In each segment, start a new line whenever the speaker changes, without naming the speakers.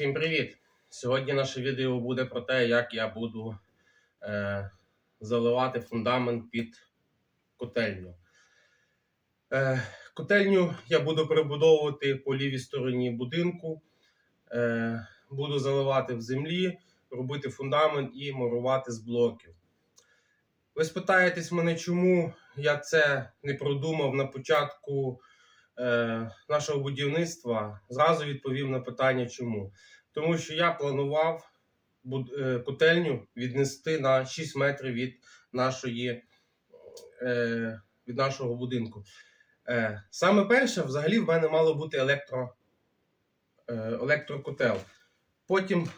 Всім привіт! Сьогодні наше відео буде про те, як я буду е, заливати фундамент під котельню. Е, котельню я буду перебудовувати по лівій стороні будинку, е, буду заливати в землі, робити фундамент і мурувати з блоків. Ви спитаєтесь мене, чому я це не продумав на початку нашого будівництва? Зразу відповім на питання, чому. Тому що я планував е, котельню віднести на 6 метрів від нашої е, від нашого будинку. Е, Саме перше, взагалі, в мене мало бути електро, е, електрокотел. Потім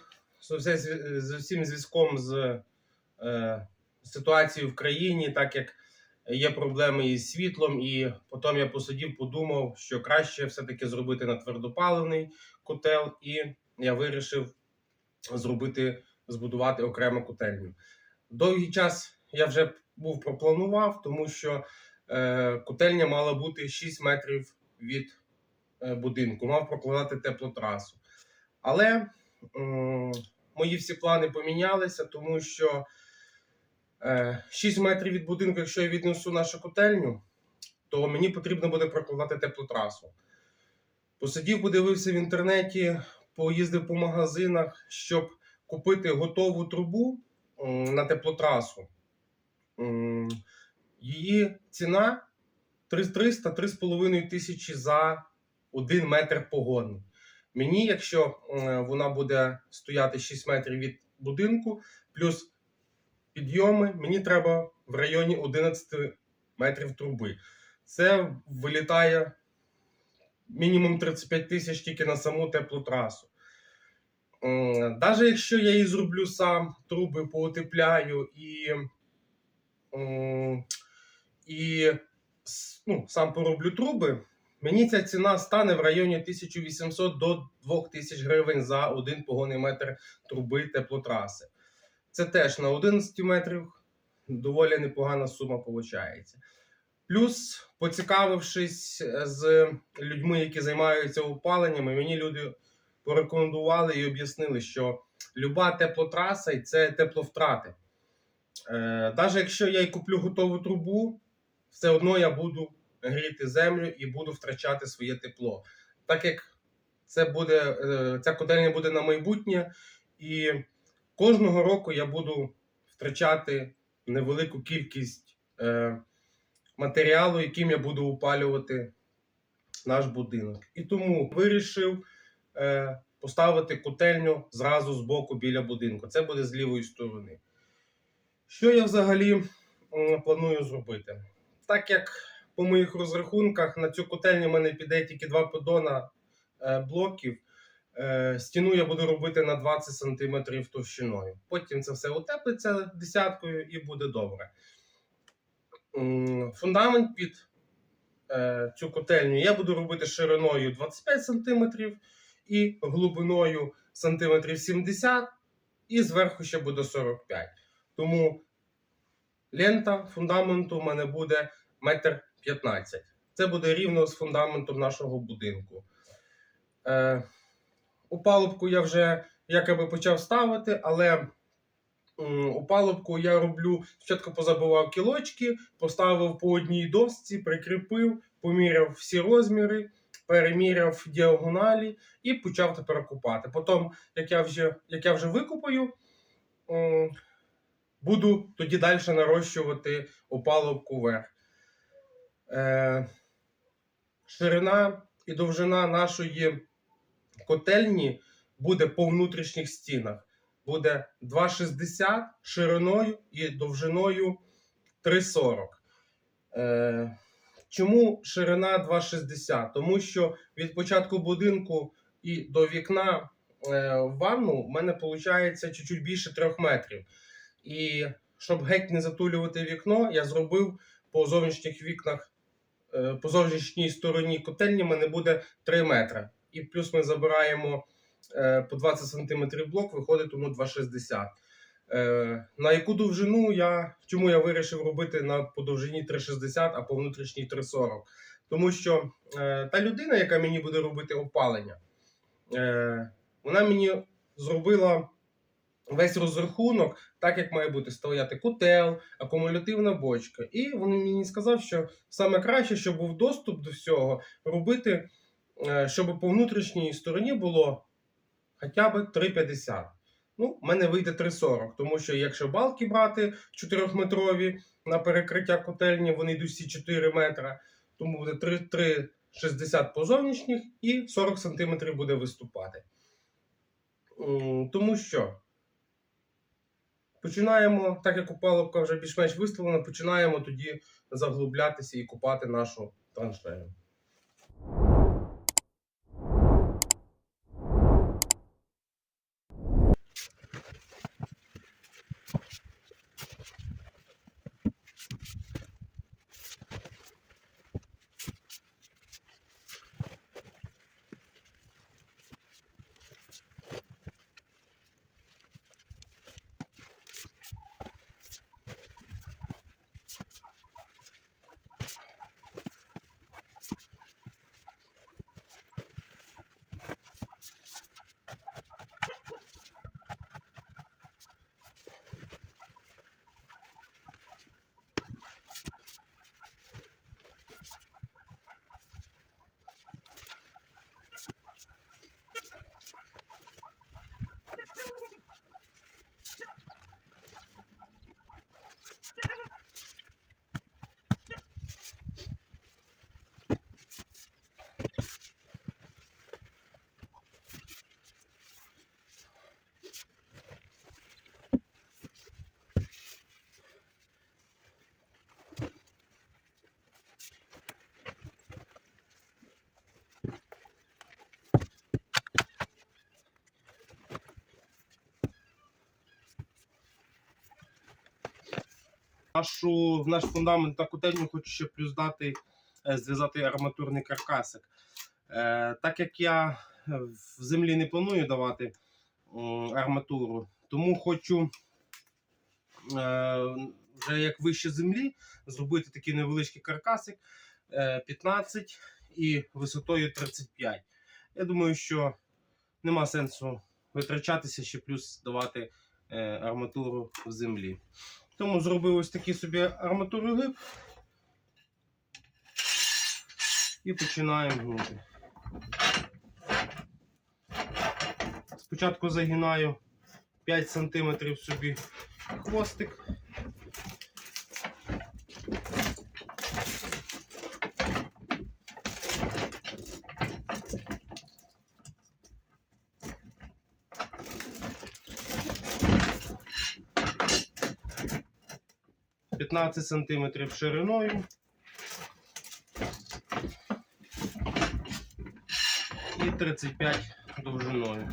з усім зв'язком з е, ситуацією в країні, так як є проблеми із світлом, і потім я посидів, подумав, що краще все-таки зробити на твердопаливний котел, і я вирішив зробити, збудувати окрему котельню. Довгий час я вже був пропланував, тому що е, котельня мала бути 6 метрів від е, будинку, мав прокладати теплотрасу. Але м, мої всі плани помінялися, тому що е, 6 метрів від будинку, якщо я віднесу нашу котельню, то мені потрібно буде прокладати теплотрасу. Посидів, подивився в інтернеті, поїздив по магазинах, щоб купити готову трубу на теплотрасу. Її ціна 300-3,5 тисячі за 1 метр погону. Мені, якщо е, вона буде стояти 6 метрів від будинку, плюс підйоми, мені треба в районі 11 метрів труби. Це вилітає мінімум 35 тисяч тільки на саму теплотрасу. Навіть якщо я її зроблю сам, труби поутепляю і, і ну, сам пороблю труби, мені ця ціна стане в районі 1800 до 2000 гривень за один погонний метр труби теплотраси. Це теж на 11 метрів доволі непогана сума виходить. Плюс, поцікавившись е, з людьми, які займаються опаленнями, мені люди порекомендували і об'яснили, що люба теплотраса це тепловтрати. Е, Навіть якщо я й куплю готову трубу, все одно я буду гріти землю і буду втрачати своє тепло. Так як це буде, е, ця котельня буде на майбутнє, і кожного року я буду втрачати невелику кількість е, матеріалу, яким я буду опалювати наш будинок. І тому вирішив е, поставити котельню зразу з боку біля будинку. Це буде з лівої сторони. Що я взагалі м, планую зробити? Так як по моїх розрахунках на цю котельню в мене піде тільки два подона е, блоків. Е, стіну я буду робити на 20 см товщиною. Потім це все утеплиться десяткою і буде добре. Фундамент під е, цю котельню я буду робити шириною 25 см і глибиною сантиметрів 70 і зверху ще буде 45 Тому лента фундаменту в мене буде 1,15 м. Це буде рівно з фундаментом нашого будинку. Е, опалубку я вже якоби почав ставити, але опалубку я роблю спочатку позабивав кілочки, поставив по одній досці, прикріпив, поміряв всі розміри, переміряв діагоналі і почав тепер купати. Потім, як я вже, як я вже викупаю, буду тоді далі нарощувати опалубку вверх. Е, ширина і довжина нашої котельні буде по внутрішніх стінах. Буде 2,60 шириною і довжиною 3,40. Е, чому ширина 2,60? Тому що від початку будинку і до вікна е, в ванну в мене виходить чуть-чуть більше 3 метрів. І щоб геть не затулювати вікно, я зробив по зовнішніх вікнах, е, по зовнішній стороні котельні мене буде 3 метри. І плюс ми забираємо е, по 20 см блок, виходить тому 2,60. Е, на яку довжину я чому я вирішив робити на по довжині 3,60, а по внутрішній 3,40? Тому що е, та людина, яка мені буде робити опалення, е, Вона мені зробила весь розрахунок, так як має бути стояти котел, акумулятивна бочка. І він мені сказав, що саме краще, щоб був доступ до всього, робити, щоб по внутрішній стороні було хоча б 3,50. Ну, в мене вийде 3,40, тому що якщо балки брати 4-метрові на перекриття котельні, вони йдуть всі 4 метри, тому буде 3,60 по зовнішніх і 40 см буде виступати. Тому що починаємо, так як опалубка вже більш-менш виставлена, починаємо тоді заглублятися і купати нашу траншею. Нашу, в наш фундамент на котельню хочу ще плюс дати, е, зв'язати арматурний каркасик. Е, так як я в землі не планую давати арматуру, тому хочу е, вже як вище землі зробити такий невеличкий каркасик е, 15 і висотою 35. Я думаю, що нема сенсу витрачатися ще плюс давати арматуру в землі. Тому зробив ось такий собі арматурогиб і починаємо гнути. Спочатку загинаю 5 см собі хвостик. П'ятнадцять сантиметрів шириною. І 35 довжиною.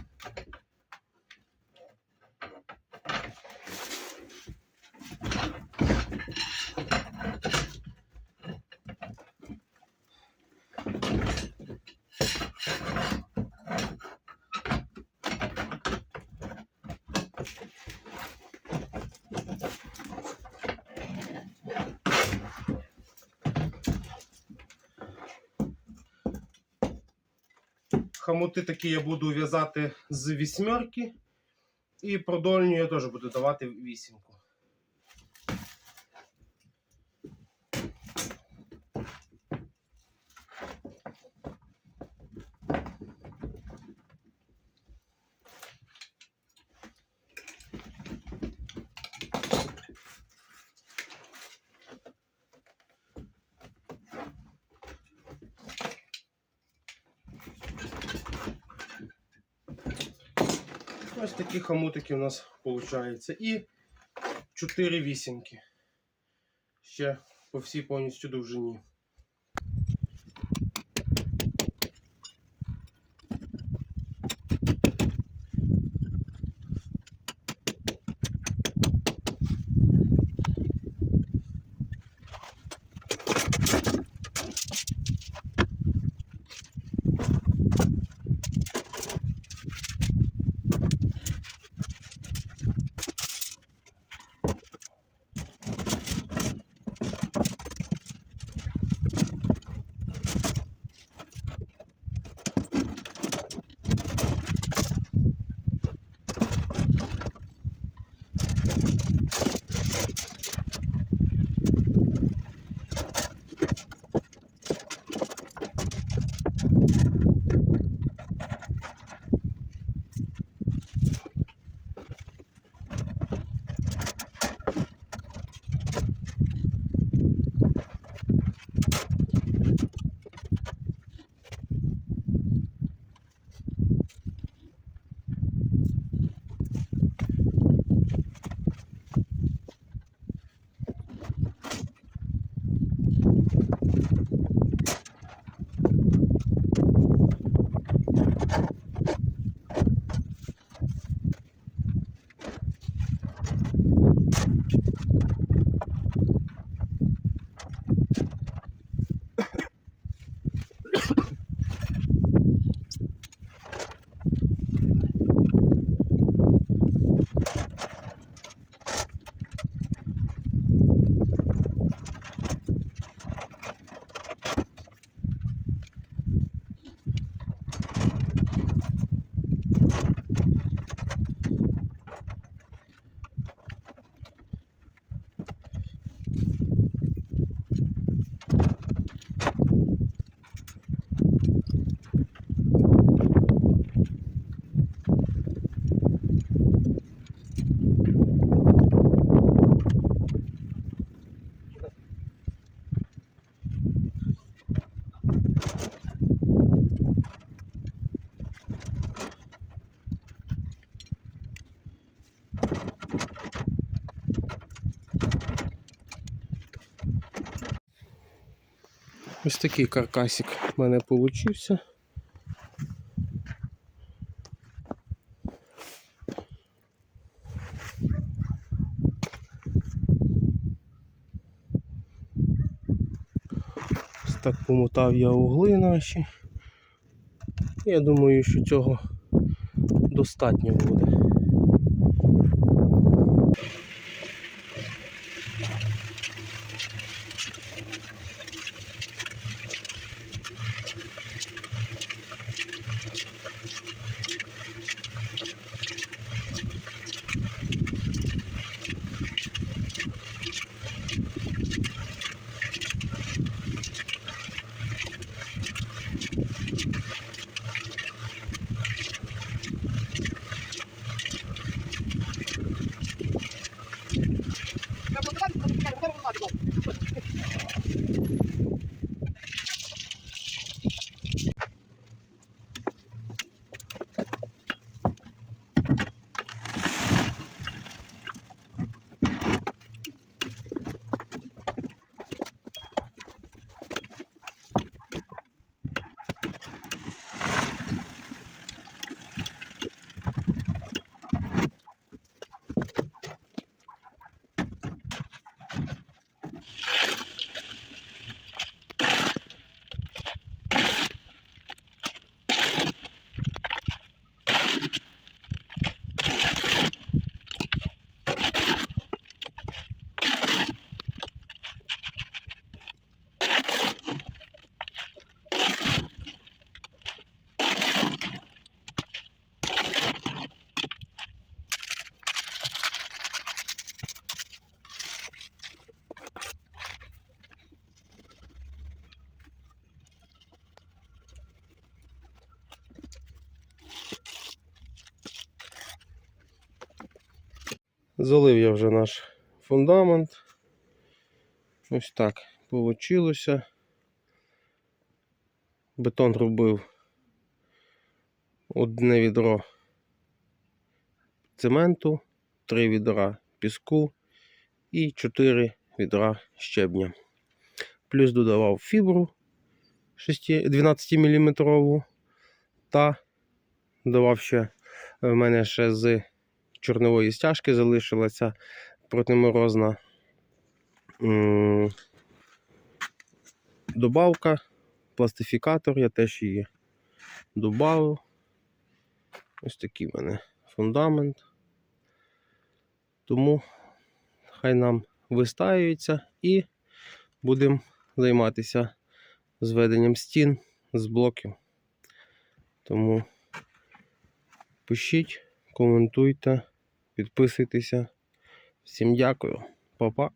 Хамути такі я буду в'язати з вісьмерки. І продольню я теж буду давати вісімку. Ось такі хомутики у нас виходить. І 4 вісімки. Ще по всій повністю довжині. Ось такий каркасик в мене. Ось так помотав я угли наші. Я думаю, що цього достатньо буде. Залив я вже наш фундамент. Ось так вийшло. Бетон робив одне відро цементу, три відра піску і чотири відра щебня. Плюс додавав фібру 12 мм та додавав ще в мене ще з чорнової стяжки залишилася протиморозна добавка, пластифікатор, я теж її додав. Ось такий в мене фундамент. Тому хай нам вистаюється і будемо займатися зведенням стін з блоків. Тому пишіть коментуйте, підписуйтеся. Всім дякую, Па-па.